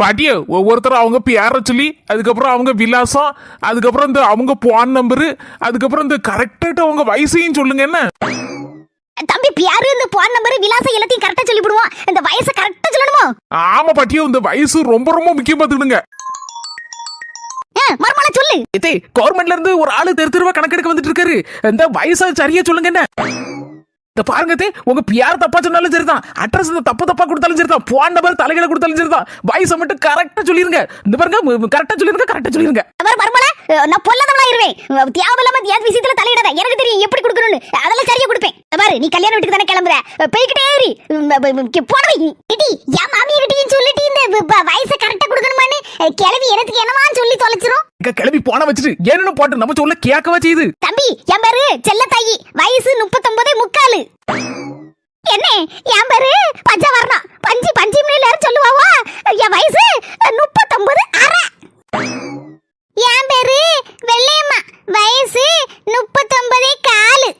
பாட்டியே ஒவ்வொருத்தரும் அவங்க பேர சொல்லி அதுக்கப்புறம் அவங்க விலாசம் அதுக்கப்புறம் இந்த அவங்க போன் நம்பரு அதுக்கப்புறம் இந்த கரெக்டாக அவங்க வயசையும் சொல்லுங்க என்ன? தம்பி பியாரு இந்த போன் நம்பர் விலாசம் எல்லாத்தையும் கரெக்டா சொல்லி விடுவோம் இந்த வயசை கரெக்டா சொல்லணுமோ? ஆமா பாட்டியோ இந்த வயசு ரொம்ப ரொம்ப முக்கியம் பார்த்துக்கிடுங்க மர்மல சொல்லு. இதே கவர்மெண்ட்ல இருந்து ஒரு ஆளு தெரு தெருவா கணக்கெடுக்க வந்துட்டு இருக்காரு. இந்த வயசா சரியா சொல்லுங்க என்ன? இந்த பாருங்க தே, உங்க பியார் தப்பா சொன்னாலும் சரிதான். அட்ரஸ் தப்பு தப்பா கொடுத்தாலும் சரிதான். போன் நம்பர் தலைகளை கொடுத்தாலும் சரிதான். வயசை மட்டும் கரெக்டா சொல்லிருங்க. இந்த பாருங்க கரெக்டா சொல்லிருங்க கரெக்டா சொல்லிருங்க. அவர் மர்மல நான் பொல்லாதவளா இருவேன் தேவையில்லாம எந்த விஷயத்துல தலையிடாத. எனக்கு தெரியும் எப்படி கொடுக்கணும்னு. அதெல்லாம் சரியா கொடுப்பேன். பாரு நீ கல்யாண வீட்டுக்கு தானே கிளம்புற. போய்கிட்டே ஏறி போனவை கிட்டி என் மாமிய கிட்டையும் சொல்லிட்டு இந்த வயசை கரெக்டா கொடுக்கணுமான்னு கிளவி எனக்கு என்னமா சொல்லி தொலைச்சிரும்? கிளம்பி போன வச்சுட்டு ஏன்னு போட்டு நம்ம சொல்ல கேட்கவா செய்யுது? தம்பி என் பேரு செல்ல தாயி வயசு முப்பத்தொன்பது என் பேரு பஞ்சவர்ணம் பஞ்சு பஞ்சு எல்லாரும் சொல்லுவாவா? என் வயசு முப்பத்தொன்பது அரை. என் பேரு வெள்ளையம்மா. வயசு முப்பத்தொன்பதே காலு.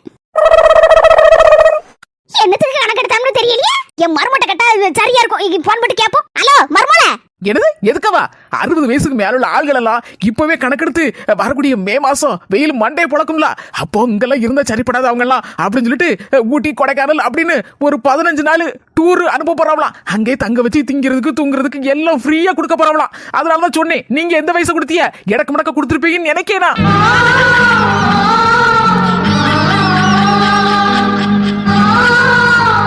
என்னத்துக்கு கணக்கெடுத்தாங்கன்னு தெரியலையே? என் மருமட்டை கட்டா சரியா இருக்கும். இங்க போன் போட்டு கேட்போம். ஹலோ மருமலை என்னது? எதுக்கவா? அறுபது வயசுக்கு மேல உள்ள ஆள்கள் எல்லாம் இப்பவே கணக்கெடுத்து வரக்கூடிய மே மாசம் வெயில் மண்டே புழக்கும்ல. அப்போ இங்கெல்லாம் இருந்தா சரிப்படாத அவங்க எல்லாம் அப்படின்னு சொல்லிட்டு ஊட்டி கொடைக்கானல் அப்படின்னு ஒரு பதினஞ்சு நாள் டூர் அனுப்ப போறாங்களாம். அங்கே தங்க வச்சு திங்கிறதுக்கு தூங்குறதுக்கு எல்லாம் ஃப்ரீயா கொடுக்க போறாங்களாம். அதனால தான் சொன்னேன் நீங்க எந்த வயசு கொடுத்தீங்க? இடக்கு முடக்க கொடுத்துருப்பீங்கன்னு நினைக்கிறேன்